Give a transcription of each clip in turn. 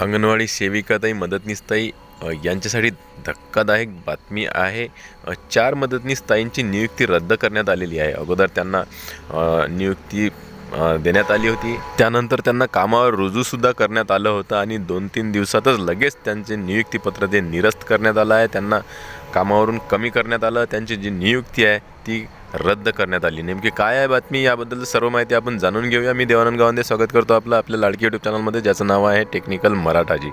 अंगणवाडी सेविकाताई मदतनीसताई यांच्यासाठी धक्कादायक बातमी आहे. चार मदतनीसताईंची नियुक्ती रद्द करण्यात आलेली आहे. अगोदर त्यांना नियुक्ती देण्यात आली होती. त्यानंतर त्यांना कामावर रुजूसुद्धा करण्यात आलं होतं आणि दोन तीन दिवसातच लगेच त्यांचे नियुक्तीपत्र ते निरस्त करण्यात आलं आहे. त्यांना कामावरून कमी करण्यात आलं. त्यांची जी नियुक्ती आहे ती रद्द करण्यात आली. नेमकी काय आहे बातमी याबद्दल सर्व माहिती आपण जाणून घेऊया. मी देवानंद गावंदे स्वागत करतो आपलं आपल्या लाडकी यूट्यूब चॅनलमध्ये ज्याचं नाव आहे टेक्निकल मराठाजी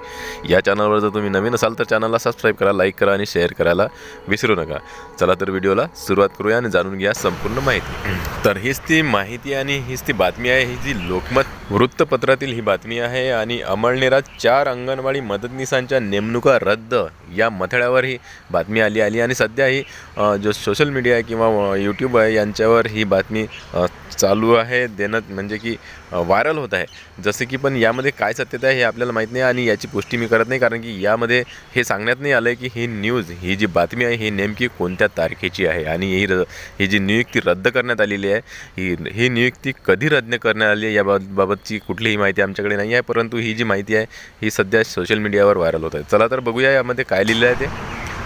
या चॅनलवर जर तुम्ही नवीन असाल तर चॅनलला सबस्क्राईब करा लाईक करा आणि शेअर करायला विसरू नका. चला तर व्हिडिओला सुरुवात करूया आणि जाणून घ्या संपूर्ण माहिती. तर हीच ती माहिती आणि हीच ती बातमी आहे ही जी लोकमत वृत्तपत्रातील ही बातमी आहे आणि अमळनेरात चार अंगणवाडी मदतनीसांच्या नेमणुका रद्द. या मथळ्यावर ही बातमी आली आली आणि सध्या ही जो सोशल मीडिया आहे किंवा यूट्यूब आहे यांच्यावर ही बातमी चालू आहे देणं म्हणजे की व्हायरल होत आहे. जसं की पण यामध्ये काय सत्यता आहे हे आपल्याला माहीत नाही आणि याची पुष्टी मी करत नाही कारण की यामध्ये हे सांगण्यात नाही आलं आहे की ही न्यूज ही जी बातमी आहे ही नेमकी कोणत्या तारखेची आहे आणि ही र ही जी नियुक्ती रद्द करण्यात आलेली आहे ही ही नियुक्ती कधी रद्द करण्यात आली आहे याबाबत बाबतची कुठलीही माहिती आमच्याकडे नाही आहे परंतु ही जी माहिती आहे ही सध्या सोशल मीडियावर व्हायरल होत आहे. चला तर बघूया यामध्ये काय लिहिलं आहे ते.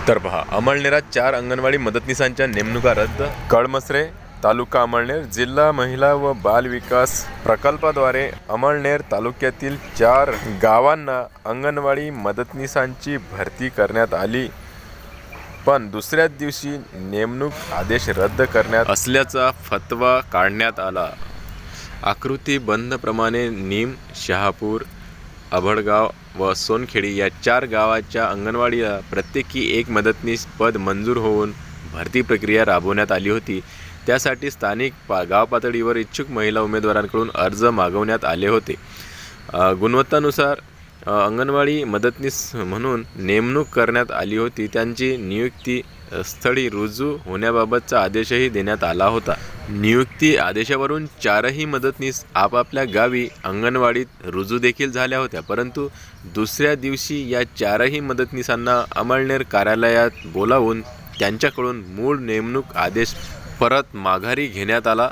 तर पहा अमळनेरात चार अंगणवाडी मदतनीसांच्या नेमणुका रद्द कळमसरे तालुका अमळनेर जिल्हा महिला व बाल विकास प्रकल्पाद्वारे अमळनेर तालुक्यातील चार गावांना अंगणवाडी मदतनीसांची भरती करण्यात आली. पण दुसऱ्याच दिवशी नेमणूक आदेश रद्द करण्यात असल्याचा फतवा काढण्यात आला. आकृती बंदप्रमाणे नीम शहापूर अभडगाव व सोनखेडी या चार गावाच्या अंगणवाडीला प्रत्येकी एक मदतनीस पद मंजूर होऊन भरती प्रक्रिया राबवण्यात आली होती. त्यासाठी स्थानिक पा गाव पातळीवर इच्छुक महिला उमेदवारांकडून अर्ज मागवण्यात आले होते. गुणवत्तानुसार अंगणवाडी मदतनीस म्हणून नेमणूक करण्यात आली होती. त्यांची नियुक्ती स्थळी रुजू होण्याबाबतचा आदेशही देण्यात आला होता. नियुक्ती आदेशावरून चारही मदतनीस आपापल्या गावी अंगणवाडीत रुजू देखील झाल्या होत्या. परंतु दुसऱ्या दिवशी या चारही मदतनीसांना अमळनेर कार्यालयात बोलावून त्यांच्याकडून मूळ नेमणूक आदेश परत माघारी घेण्यात आला.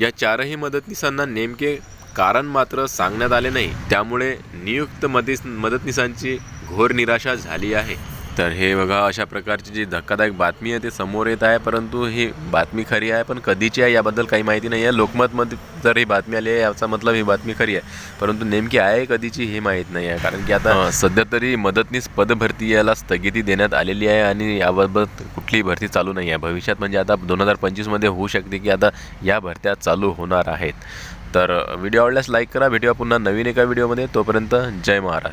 या चारही मदतनीसांना नेमके कारण मात्र सांगण्यात आले नाही. त्यामुळे नियुक्त मदत मदतनीसांची घोर निराशा झाली आहे. तर हे बघा अशा प्रकारची जी धक्कादायक बातमी आहे ते समोर येत आहे परंतु ही बातमी खरी आहे पण कधीची आहे याबद्दल काही माहिती नाही आहे. लोकमतमध्ये जर ही बातमी आली आहे याचा मतलब ही बातमी खरी आहे. परंतु नेमकी आहे कधीची हे माहीत नाही आहे. कारण की आता सध्या तरी मदतनीस पदभरती याला स्थगिती देण्यात आलेली आहे आणि याबाबत कुठलीही भरती चालू नाही आहे. भविष्यात म्हणजे आता दोन हजार पंचवीसमध्ये होऊ शकते की आता या भरत्या चालू होणार आहेत. तर व्हिडिओ आवडल्यास लाईक करा. भेटूया पुन्हा नवीन एका व्हिडिओमध्ये. तोपर्यंत जय महाराज.